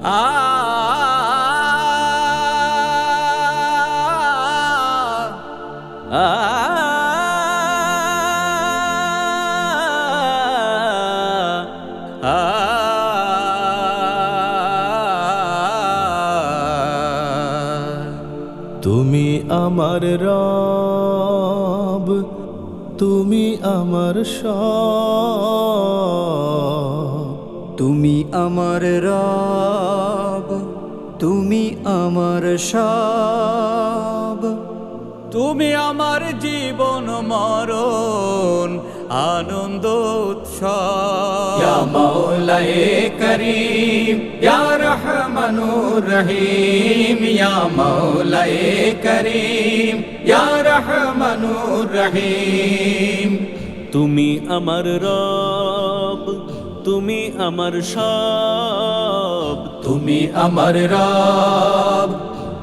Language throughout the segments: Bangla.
তুমি আমার রব তুমি আমার সব। তুমি আমার রব তুমি আমার সব। তুমি আমার জীবন মরণ আনন্দ উৎসব। করিম রহমানুর রহিম ইয়া মাওলায়ে করিম ইয়া রহমানুর রহিম। তুমি আমার রব তুমি আমার সব। তুমি আমার রব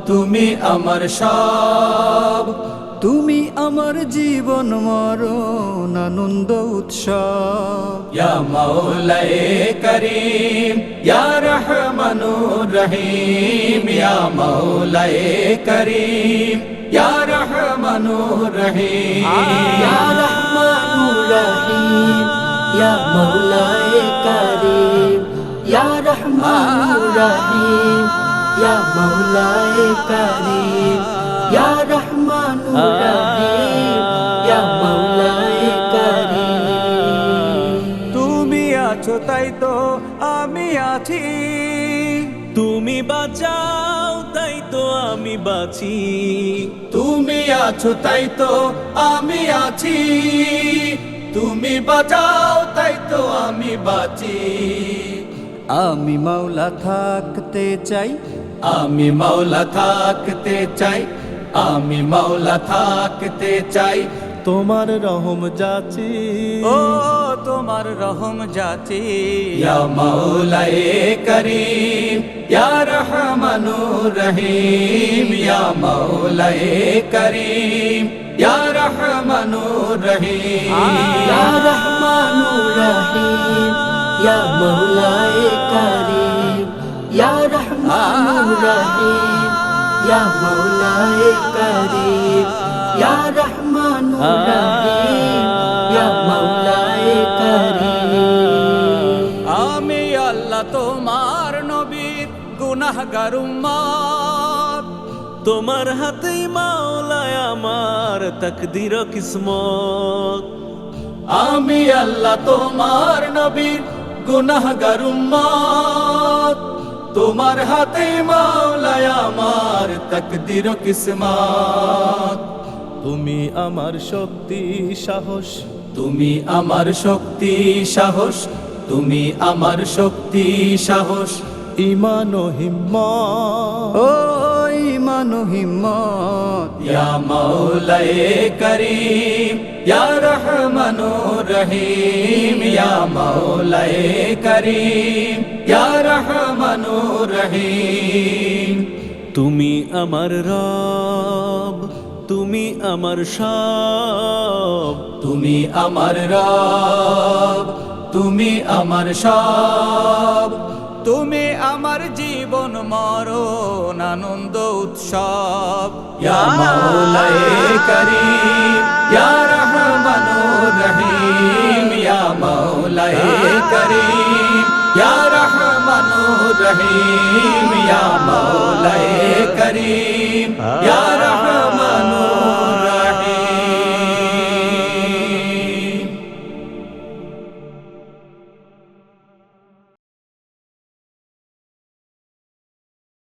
তুমি আমার সব। তুমি আমার জীবন মরণ আনন্দ উৎসব। ইয়া মাওলায়ে করিম ইয়া রহমানুর রহিম ইয়া মাওলায়ে করিম ইয়া রহমানুর রহিম ইয়া রহমানুর রহিম। ইয়া মাওলায়ে কারীম ইয়া রহমানুর রহিম ইয়া মাওলায়ে কারীম ইয়া রহমানুর রহিম ইয়া মাওলায়ে কারীম তুমি আছো তাই তো আমি আছি। তুমি বাঁচাও তাই তো আমি বাঁচি। তুমি আছো তাই তো আমি আছি। তুমি বাঁচাও তাই তো আমি বাঁচি। আমি মাওলা থাকতে চাই। আমি মাওলা থাকতে চাই আমি মাওলা থাকতে চাই। তোমার রহম যাচি। ও তোমার রহম যাচি। ইয়া মাওলায়ে করিম ইয়া রহমানুর রহিম ইয়া মাওলায়ে করিম ইয়া রহমানুর রহিম। রহিম ইয়া মাওলায়ে কারীম ইয়া রহমানুর রহিম ইয়া মাওলায়ে কারীম ইয়া রহমানুর রহিম ইয়া মাওলায়ে কারীম আমি আল্লাহ তোমার নবীর গুনাহগার উম্মত তোমার হাতেই মাওলায় আমার তকদির কিসমত। আমি আল্লাহ তোমার নবীর গুনাহগার উম্মত। তোমার হাতে মাওলায় আমার তকদির কিসমত। তুমি আমার শক্তি, সাহস। তুমি আমার শক্তি, সাহস। তুমি আমার শক্তি, সাহস। ইমান ও হিম্মত। ইমান হিম্মত। ইয়া মাওলায়ে করিম, ইয়া রহমানুর রহিম, ইয়া মাওলায়ে করিম, ইয়া রহমানুর রহিম। তুমি আমার রব, তুমি আমার সব। তুমি আমার রব, তুমি আমার সব। আমার জীবন মরণ আনন্দ উৎসব। ইয়া মাওলায়ে করিম ইয়া রহমানুর রহিম ইয়া মাওলায়ে করিম ইয়া রহমানুর রহিম ইয়া মাওলায়ে করিম ইয়া